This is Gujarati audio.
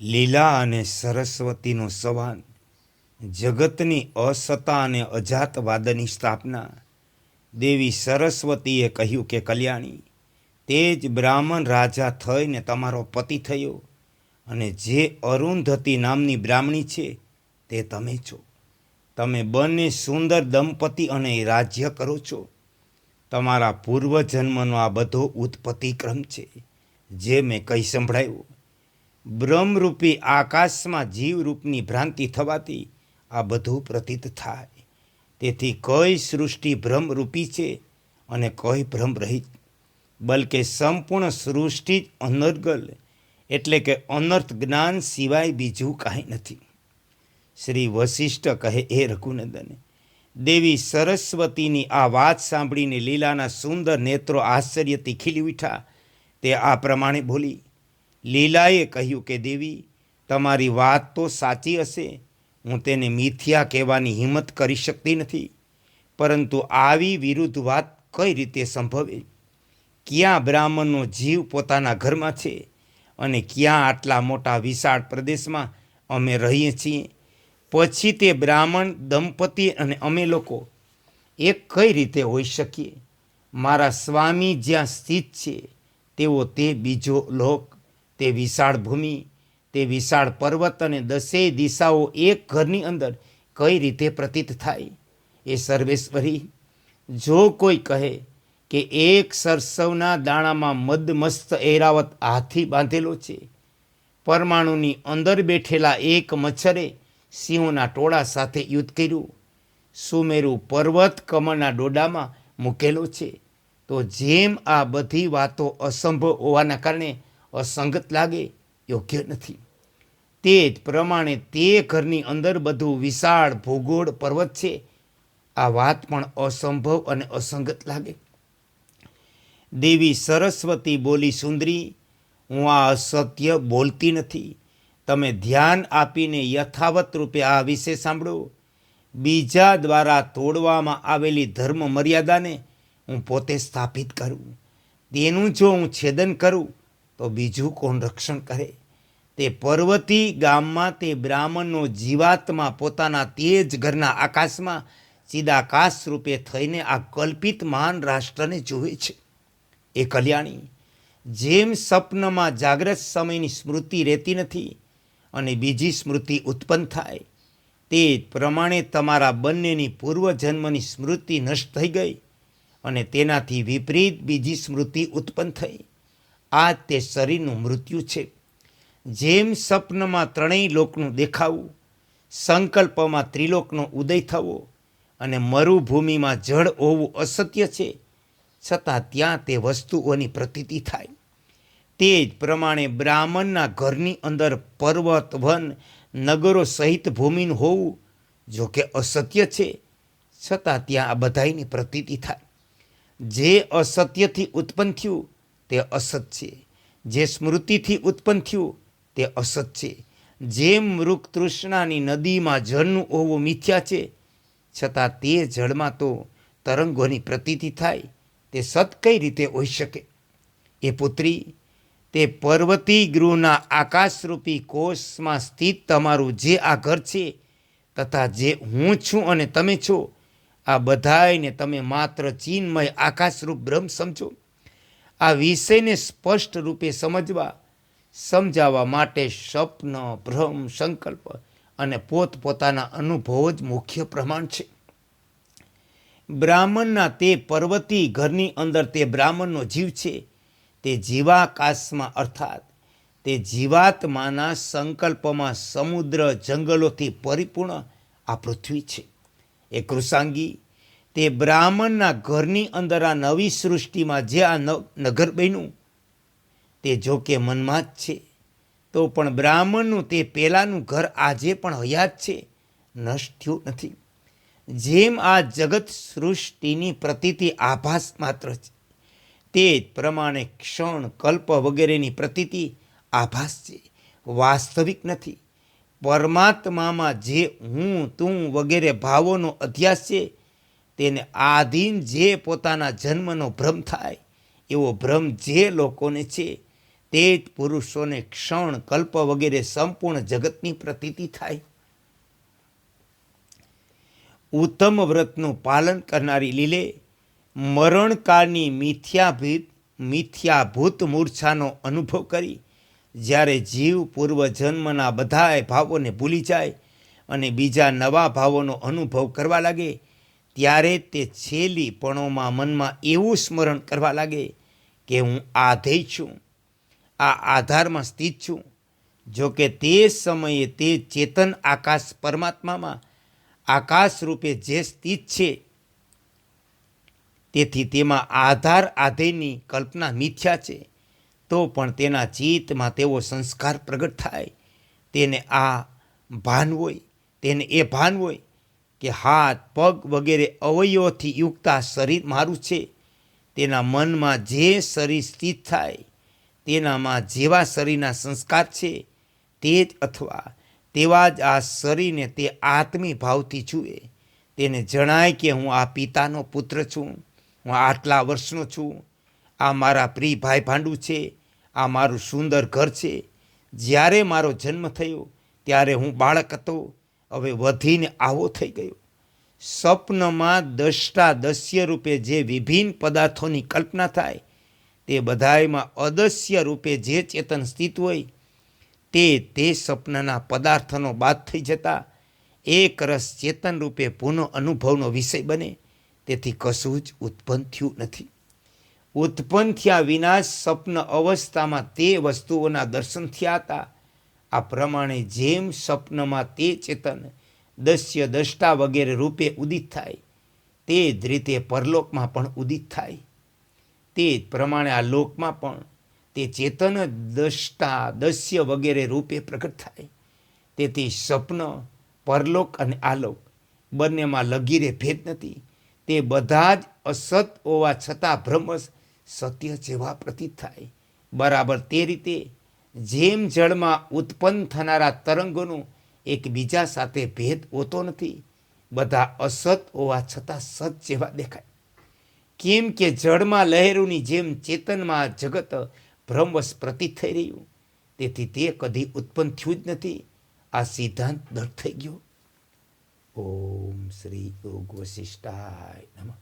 લીલા અને સરસ્વતીનો સંવાદ, જગતની અસતા અને અજાતવાદની સ્થાપના. દેવી સરસ્વતીએ કહ્યું કે, કલ્યાણી, તે જ બ્રાહ્મણ રાજા થઈને તમારો પતિ થયો અને જે અરુંધતી નામની બ્રાહ્મણી છે તે તમે છો. તમે બંને સુંદર દંપતી અને રાજ્ય કરો છો. તમારા પૂર્વજન્મનો આ બધો ઉત્પત્તિક્રમ છે, જે મેં કહી સંભળાયું. બ્રહ્મરૂપી આકાશમાં જીવરૂપની ભ્રાંતિ થવાથી આ બધું પ્રતીત થાય. તેથી કઈ સૃષ્ટિ ભ્રમરૂપી છે અને કઈ ભ્રમ રહિત બલકે સંપૂર્ણ સૃષ્ટિ જ અનર્ગલ, એટલે કે અનર્થ જ્ઞાન સિવાય બીજું કાંઈ નથી. શ્રી વશિષ્ઠ કહે એ રઘુનંદન, દેવી સરસ્વતીની આ વાત સાંભળીને લીલાના સુંદર નેત્રો આશ્ચર્યથી ખીલી ઉઠ્યા. તે આ પ્રમાણે બોલી લીલાએ કહ્યું કે, દેવી, તમારી વાત તો સાચી હશે. હું તેને મિથ્યા કહેવાની હિંમત કરી શકતી નથી. પરંતુ આવી વિરુદ્ધ વાત કઈ રીતે સંભવે? ક્યાં બ્રાહ્મણનો જીવ પોતાના ઘરમાં છે? અને ક્યાં આટલા મોટા વિશાળ પ્રદેશમાં અમે રહીએ છીએ? પછી તે બ્રાહ્મણ, દંપતી અને અમે લોકો એક કઈ રીતે હોઈ શકીએ? મારા સ્વામી જ્યાં સ્થિત છે તેવો તે બીજો લોક તે વિશાળ ભૂમિ, તે વિશાળ પર્વત અને દસેય દિશાઓ એક ઘરની અંદર કઈ રીતે પ્રતીત થાય? એ સર્વેશ્વરી, જો કોઈ કહે કે એક સરસવના દાણામાં મદમસ્ત એરાવત હાથી બાંધેલો છે, પરમાણુની અંદર બેઠેલા એક મચ્છરે સિંહોના ટોળા સાથે યુદ્ધ કર્યું. સુમેરુ પર્વત કમળના ડોડામાં મૂકેલો છે. તો જેમ આ બધી વાતો અસંભવ હોવાના કારણે અસંગત લાગે, યોગ્ય નથી. તે જ પ્રમાણે તે ઘરની અંદર બધું વિશાળ ભૂગોળ પર્વત છે. આ વાત પણ અસંભવ અને અસંગત લાગે. દેવી સરસ્વતી બોલી, સુંદરી, હું આ અસત્ય બોલતી નથી. તમે ધ્યાન આપીને યથાવત રૂપે આ વિશે સાંભળો. બીજા દ્વારા તોડવામાં આવેલી ધર્મ મર્યાદાને હું પોતે સ્થાપિત કરું. તેનું જો હું છેદન કરું તો બીજું કોણ રક્ષણ કરે? તે પર્વતી ગામમાં તે બ્રાહ્મણનો જીવાત્મા પોતાના તેજ ઘરના આકાશમાં ચિદાકાશ રૂપે થઈને આ કલ્પિત મહાન રાષ્ટ્રને જુએ છે. એ કલ્યાણી, જેમ સ્વપ્નમાં જાગ્રત સમયની સ્મૃતિ રહેતી નથી અને બીજી સ્મૃતિ ઉત્પન્ન થાય, તે પ્રમાણે તમારા બંનેની પૂર્વજન્મની સ્મૃતિ નષ્ટ થઈ ગઈ અને તેનાથી વિપરીત બીજી સ્મૃતિ ઉત્પન્ન થઈ. આ તે શરીરનું મૃત્યુ છે. જેમ સ્વપ્નમાં ત્રણેય લોકનું દેખાવું, સંકલ્પમાં ત્રિલોકનો ઉદય થવો અને મરુભૂમિમાં જળ હોવું અસત્ય છે, છતાં ત્યાં તે વસ્તુઓની પ્રતીતિ થાય. તે જ પ્રમાણે બ્રાહ્મણના ઘરની અંદર પર્વત વન નગરો સહિત ભૂમિનું હોવું જો કે અસત્ય છે, છતાં ત્યાં આ બધાયની પ્રતીતિ થાય. જે અસત્યથી ઉત્પન્ન થયું તે અસત છે. જે સ્મૃતિથી ઉત્પન્ન થયું, તે અસત છે. જેમ મૃગ તૃષ્ણાની નદીમાં જળનું હોવું મિથ્યા છે, છતાં તે જળમાં તો તરંગોની પ્રતીતિ થાય, તે સત કઈ રીતે હોઈ શકે? એ પુત્રી, તે પર્વતી ગૃહના આકાશરૂપી કોષમાં સ્થિત તમારું જે આ ઘર છે, તથા જે હું છું અને તમે છો, આ બધાયને તમે માત્ર ચિન્મય આકાશરૂપ બ્રહ્મ સમજો. આ વિષયને સ્પષ્ટ રૂપે સમજવા, સમજાવવા માટે સ્વપ્ન, ભ્રમ, સંકલ્પ અને પોતપોતાના અનુભવો જ મુખ્ય પ્રમાણ છે. બ્રાહ્મણના તે પર્વતી ઘરની અંદર તે બ્રાહ્મણનો જીવ છે. તે જીવાકાશમાં, અર્થાત તે જીવાત્માના સંકલ્પમાં સમુદ્ર જંગલોથી પરિપૂર્ણ આ પૃથ્વી છે. એ કૃષાંગી તે બ્રાહ્મણના ઘરની અંદર આ નવી સૃષ્ટિમાં જે આ નગર બન્યું, તે જો કે મનમાં જ છે. તો પણ બ્રાહ્મણનું તે પહેલાંનું ઘર આજે પણ હયાત છે, નષ્ટ થયું નથી. જેમ આ જગત સૃષ્ટિની પ્રતીતિ આભાસ માત્ર છે, તે જ પ્રમાણે ક્ષણ, કલ્પ વગેરેની પ્રતીતિ આભાસ છે, વાસ્તવિક નથી. પરમાત્મામાં જે હું, તું વગેરે ભાવોનો અધ્યાસ છે તેને આધીન જે પોતાના જન્મનો ભ્રમ થાય, એવો ભ્રમ જે લોકોને છે, તે જ પુરુષોને ક્ષણ, કલ્પ વગેરે સંપૂર્ણ જગતની પ્રતીતિ થાય. ઉત્તમ વ્રતનું પાલન કરનારી લીલે, મરણકાળની મિથ્યાભીત, મિથ્યાભૂત મૂર્છાનો અનુભવ કરી, જ્યારે જીવ પૂર્વજન્મના બધાય ભાવોને ભૂલી જાય અને બીજા નવા ભાવોનો અનુભવ કરવા લાગે ત્યારે તે છેલ્લી પણોમાં મનમાં એવું સ્મરણ કરવા લાગે કે હું આધેય છું, આ આધારમાં સ્થિત છું. જો કે તે સમયે તે ચેતન આકાશ પરમાત્મામાં આકાશ રૂપે જે સ્થિત છે, તેથી તેમાં આધાર આધેયની કલ્પના મિથ્યા છે. તો પણ તેના ચિત્તમાં તેવો સંસ્કાર પ્રગટ થાય. તેને આ ભાન હોય, તેને એ ભાન હોય કે હાથ, પગ વગેરે અવયવોથી યુક્ત આ શરીર મારું છે. તેના મનમાં જે શરીર સ્થિત થાય, તેનામાં જેવા શરીરના સંસ્કાર છે, તે જ અથવા તેવા જ આ શરીરને તે આત્મી ભાવથી જુએ. તેને જણાય કે હું આ પિતાનો પુત્ર છું, હું આટલા વર્ષનો છું. આ મારા પ્રિય ભાઈ ભાંડુ છે, આ મારું સુંદર ઘર છે. જ્યારે મારો જન્મ થયો, ત્યારે હું બાળક હતો. હવે વધીને આવો થઈ ગયો. સ્વપ્નમાં દષ્ટા દસ્ય રૂપે જે વિભિન્ન પદાર્થોની કલ્પના થાય, તે બધાયમાં અદસ્ય રૂપે જે ચેતન સ્થિત હોય, તે તે સ્વપ્નના પદાર્થનો બાદ થઈ જતા, એક રસ ચેતન રૂપે પુનઃ અનુભવનો વિષય બને. તેથી કશું જ ઉત્પન્ન થયું નથી. ઉત્પન્ન થયા વિના સ્વપ્ન અવસ્થામાં તે વસ્તુઓના દર્શન થયા હતા. આ પ્રમાણે જેમ સ્વપ્નમાં તે ચેતન, દસ્ય, દષ્ટા વગેરે રૂપે ઉદિત થાય, તે જ રીતે પરલોકમાં પણ ઉદિત થાય. તે જ પ્રમાણે આ લોકમાં પણ તે ચેતન જ દષ્ટા, દસ્ય વગેરે રૂપે પ્રગટ થાય. તેથી સ્વપ્ન, પરલોક અને આલોક બંનેમાં લગીરે ભેદ નથી. તે બધા જ અસત હોવા છતાં બ્રહ્મ સત્ય જેવા પ્રતીત થાય. બરાબર તે રીતે જેમ જળમાં ઉત્પન્ન થનારા તરંગોનો એકબીજા સાથે ભેદ હોતો નથી, બધા અસત હોવા છતાં સત જેવા દેખાય. કેમ કે જળમાં લહેરોની જેમ ચેતનમાં જગત ભ્રમવશ પ્રતીત થઈ રહ્યું. તેથી તે કદી ઉત્પન્ન થયું જ નથી. આ સિદ્ધાંત દઢ થઈ ગયો. ઓમ શ્રી યોગ વશિષ્ઠાય નમઃ.